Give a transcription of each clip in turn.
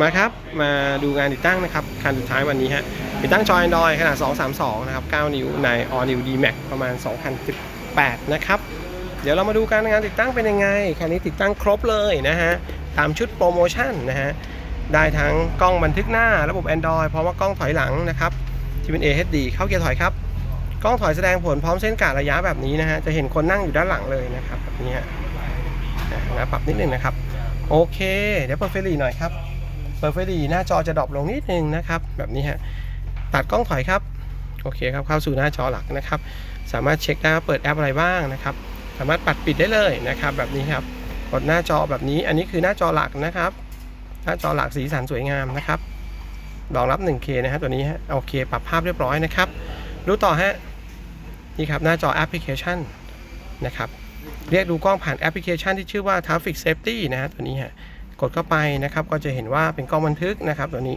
มาครับมาดูงานติดตั้งนะครับคันสุดท้ายวันนี้ฮะติดตั้งจอ Android ขนาด 232 นะครับ 9 นิ้วใน All New D-Max ประมาณ 2018 นะครับ เดี๋ยวเรามาดูการงานติดตั้งเป็นยังไง คันนี้ติดตั้งครบเลยนะฮะ ตามชุดโปรโมชั่นนะฮะ ได้ทั้งกล้องบันทึกหน้าระบบ Android พร้อมว่ากล้องถอยหลังนะครับที่เป็น AHD เข้าเกียร์ถอยครับ กล้องถอยแสดงผลพร้อมเส้นกาดระยะแบบนี้นะฮะ จะเห็นคนนั่งอยู่ด้านหลังเลยนะครับแบบนี้ฮะนะปรับนิดนึงนะครับ โอเค เดี๋ยวเปิดเฟรดีหน่อยครับ เปิดไฟดีหน้าจอจะดรอปลงนิดนึงนะครับ แบบนี้ฮะตัดกล้องถอยครับ โอเคครับเข้าสู่หน้าจอหลักนะครับ สามารถเช็คได้ว่าเปิดแอปอะไรบ้างนะครับ สามารถปัดปิดได้เลยนะครับ แบบนี้ครับกดหน้าจอแบบนี้ อันนี้คือหน้าจอหลักนะครับ หน้าจอหลักสีสันสวยงามนะครับรองรับ 1K นะฮะตัวนี้ฮะโอเค ปรับภาพเรียบร้อยนะครับ รู้ต่อฮะนี่ครับหน้าจอแอปพลิเคชันนะครับ เรียกดูกล้องผ่านแอปพลิเคชันที่ชื่อว่า Traffic Safety นะฮะตัวนี้ฮะ กดเข้าไปนะครับ ก็จะเห็นว่าเป็นกล้องบันทึกนะครับ ตัวนี้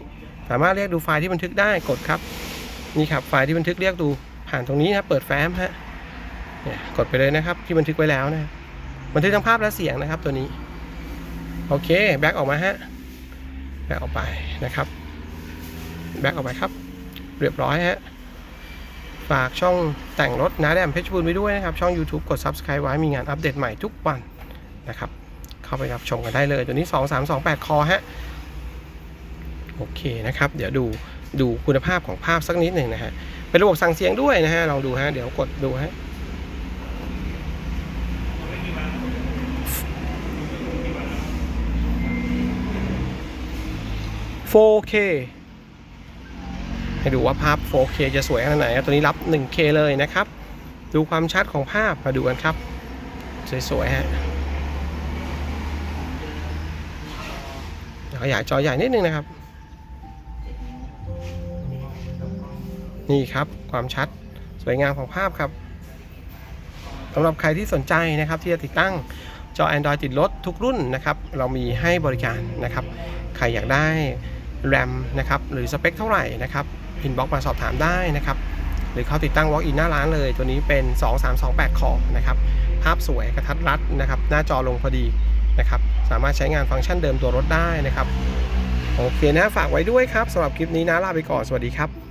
สามารถเรียกดูไฟล์ที่บันทึกได้กดครับนี่ครับไฟล์ที่บันทึกเรียกดูผ่านตรงนี้นะเปิดแฟ้มฮะเนี่ยกดไปเลยนะครับ ที่บันทึกไว้แล้วนะบันทึกทั้งภาพและเสียงนะครับ ตัวนี้โอเคแบ็กออกมาฮะแบ็กออกไปนะครับแบ็กออกไปครับ เรียบร้อยฮะฝากช่องแต่งรถนาแดมเพชรบูรณ์ไว้ด้วยนะครับ ช่อง YouTube กด Subscribe ไว้มีงานอัปเดตใหม่ทุกวันนะครับ เข้าไปรับชมกันได้เลย ตัวนี้ 2328 คอฮะ โอเคนะครับ เดี๋ยวดูดูคุณภาพของภาพสักนิดหนึ่งนะฮะ เป็นระบบสั่งเสียงด้วยนะฮะ ลองดูฮะ เดี๋ยวกดดูฮะ 4K ให้ดูว่าภาพ 4K จะสวยขนาดไหนตัวนี้รับ 1K เลยนะครับ ดูความชัดของภาพมาดูกันครับ สวยๆฮะ ขยายจอใหญ่นิดนึงนะครับ นี่ครับความชัดสวยงามของภาพครับสำหรับใครที่สนใจนะครับที่จะติดตั้งจอ Android ติดรถทุกรุ่นนะครับ เรามีให้บริการนะครับ ใครอยากได้แรมนะครับ หรือสเปคเท่าไหร่นะครับอินบ็อกมาสอบถามได้นะครับ หรือเขาติดตั้ง Walk-in หน้าร้านเลย ตัวนี้เป็น 2328 คอนะครับ ภาพสวยกระทัดรัดนะครับ หน้าจอลงพอดี นะครับ สามารถใช้งานฟังก์ชันเดิมตัวรถได้นะครับ โอเคนะ ฝากไว้ด้วยครับสำหรับคลิปนี้นะ ลาไปก่อน สวัสดีครับ